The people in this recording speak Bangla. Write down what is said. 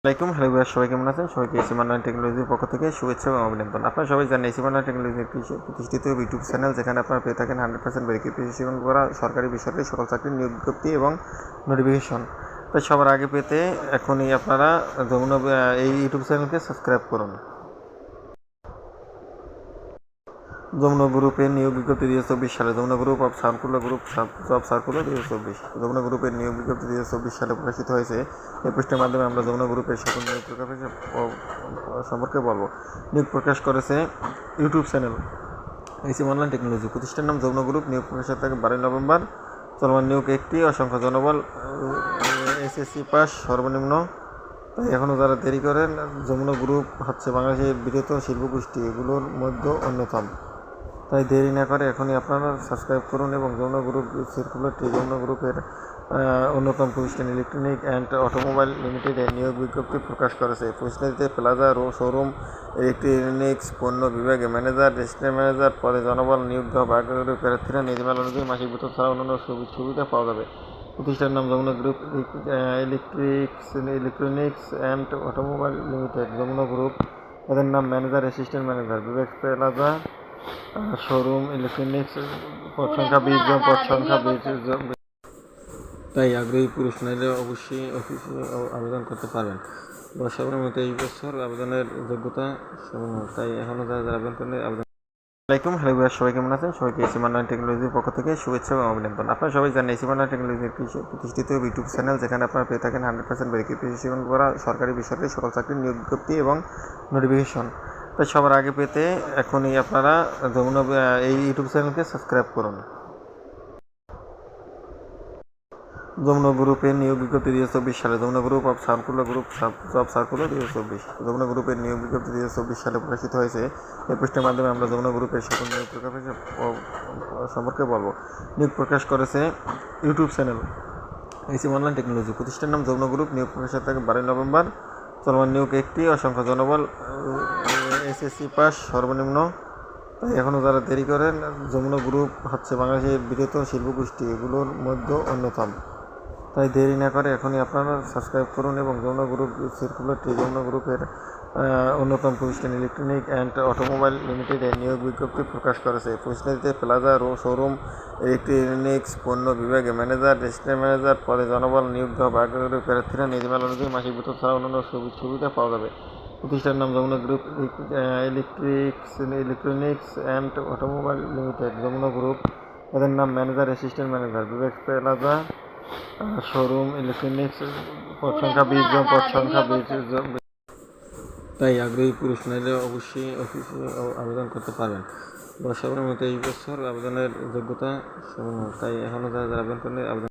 আসসালামাইকুম হ্যালো ভাইয়া সবাই কেমন আছেন? সবাইকে এসি মান্নান টেকনোলজির পক্ষ থেকে শুভেচ্ছা এবং অভিনন্দন। আপনারা সবাই জানেন এসি মান্নান টেকনোলজি একটি প্রতিষ্ঠিত ইউটিউব চ্যানেল যেখানে আপনারা পেয়ে থাকেন হান্ড্রেড পার্সেন্ট ভেরিফিকেশন করা সরকারি বেসরকারি সকল চাকরির নিয়োগ বিজ্ঞপ্তি এবং নোটিফিকেশন তাই সবার আগে পেতে এখনই আপনারা যমুনা এই ইউটিউব চ্যানেলকে সাবস্ক্রাইব করুন। যমুনা গ্রুপের নিয়োগ বিজ্ঞপ্তি দুই চব্বিশ সালে, Jamuna group of circular group job circular দুই চব্বিশ। যমুনা গ্রুপের নিয়োগ বিজ্ঞপ্তি দুই চব্বিশ সালে প্রকাশিত হয়েছে। এই পোস্টের মাধ্যমে আমরা যমুনা গ্রুপের সকল নিয়োগ প্রকাশ সম্পর্কে বলব। নিয়োগ প্রকাশ করেছে YouTube channel AC online technology. প্রতিষ্ঠান নাম যমুনা গ্রুপ। নিয়োগ প্রকাশের থাকে বারোই নভেম্বর। চলমান নিয়োগ একটি অসংখ্য জনবল। এসএসসি পাস, সর্বনিম্ন। তাই এখনও যারা দেরি করেন, যমুনা গ্রুপ হচ্ছে বাংলাদেশের বৃহত্তম শিল্পগোষ্ঠী। এগুলোর মধ্যে অন্যতম। তাই দেরি না করে এখনই আপনারা সাবস্ক্রাইব করুন এবং যৌন গ্রুপ সার্কুলারটি যৌন গ্রুপের অন্যতম প্রতিষ্ঠান ইলেকট্রনিক অ্যান্ড অটোমোবাইল লিমিটেডের নিয়োগ বিজ্ঞপ্তি প্রকাশ করেছে। প্রতিষ্ঠানটিতে প্লাজা শোরুম ইলেকট্রনিক্স পণ্য বিভাগে ম্যানেজার রেজিস্ট্রার ম্যানেজার পদে জনবল, নিয়োগ দেওয়া আগ্রহী প্রার্থীরা নির্মাণ অনুযায়ী মাসিক বেতন ছাড়া অন্যান্য সুবি- সুবিধা পাওয়া যাবে। প্রতিষ্ঠানের নাম Jamuna group electrics electronics and automobile limited Jamuna group এদের নাম manager assistant manager Bibek plaza showroom electronics পদ সংখ্যা বিশ জন পদ সংখ্যা বিশ জন তাই আগ্রহী পুরুষ নারীরা অবশ্যই অফিসে আবেদন করতে পারবেন। বর্ষাবের মতো এই বছর আবেদনের যোগ্যতা। তাই এখনও যারা যারা আবেদন করেন আবেদন আসসালামাইকুম হ্যালো সবাই কেমন আছেন? সবাইকে এসি মান্নান টেকনোলজির পক্ষ থেকে শুভেচ্ছা এবং অভিনন্দন। আপনারা সবাই জানেন এসি মান্নান টেকনোলজি একটি প্রতিষ্ঠিত ইউটিউব চ্যানেল যেখানে আপনারা পেয়ে থাকেন হান্ড্রেড পার্সেন্ট ভেরিফিকেশন করা সরকারি বেসরকারি সকল চাকরির নিয়োগ বিজ্ঞপ্তি এবং নোটিফিকেশন তাই সবার আগে পেতে এখনই আপনারা এই ইউটিউব চ্যানেলকে সাবস্ক্রাইব করুন। যমুনা গ্রুপের নিয়োগ বিজ্ঞপ্তি দুই চব্বিশ সালে Jamuna group of circular group job circular দুই চব্বিশ। যমুনা গ্রুপের নিয়োগ বিজ্ঞপ্তি দুই চব্বিশ সালে প্রকাশিত হয়েছে, এই পোস্টের মাধ্যমে আমরা যমুনা গ্রুপের সকল নিয়োগ প্রকাশ সম্পর্কে বলব। নিয়োগ প্রকাশ করেছে YouTube channel AC online technology প্রতিষ্ঠান নাম যমুনা গ্রুপ নিয়োগ প্রকাশের থাকে বারোই নভেম্বর। চলমান নিয়োগ একটি, অসংখ্য জনবল এসএসসি পাস, সর্বনিম্ন। তাই এখনও যারা দেরি করেন, যমুনা গ্রুপ হচ্ছে বাংলাদেশের বৃহত্তম শিল্পগোষ্ঠী, এগুলোর মধ্যে অন্যতম। তাই দেরি না করে এখনই আপনারা সাবস্ক্রাইব করুন এবং যমুনা গ্রুপ সার্কুলারটি যমুনা গ্রুপের অন্যতম প্রতিষ্ঠান ইলেকট্রনিক অ্যান্ড অটোমোবাইল লিমিটেডের নিয়োগ বিজ্ঞপ্তি প্রকাশ করেছে। প্রতিষ্ঠানটিতে প্লাজা রো শোরুম ইলেকট্রনিক্স পণ্য বিভাগে ম্যানেজার রেজিস্ট্রার ম্যানেজার পদে জনবল, নিয়োগ দেওয়া বা আগ্রহী প্রার্থীরা নির্মাণ অনুযায়ী মাসিক বেতন ছাড়া অন্যান্য সুবি- সুবিধা পাওয়া যাবে। প্রতিষ্ঠানের নাম Jamuna group electrics, electronics and automobile limited, Jamuna group. এদের নাম manager, assistant manager. Bibek plaza showroom, electronics, পদ সংখ্যা বিশ, জন, পদ সংখ্যা বিশ, জন। তাই আগ্রহী পুরুষ নারীরা অবশ্যই অফিসে আবেদন করতে পারবেন। বর্ষাবের মতো এই বছর আবেদনের যোগ্যতা। তাই এখনও যারা আবেদন করেন আবেদন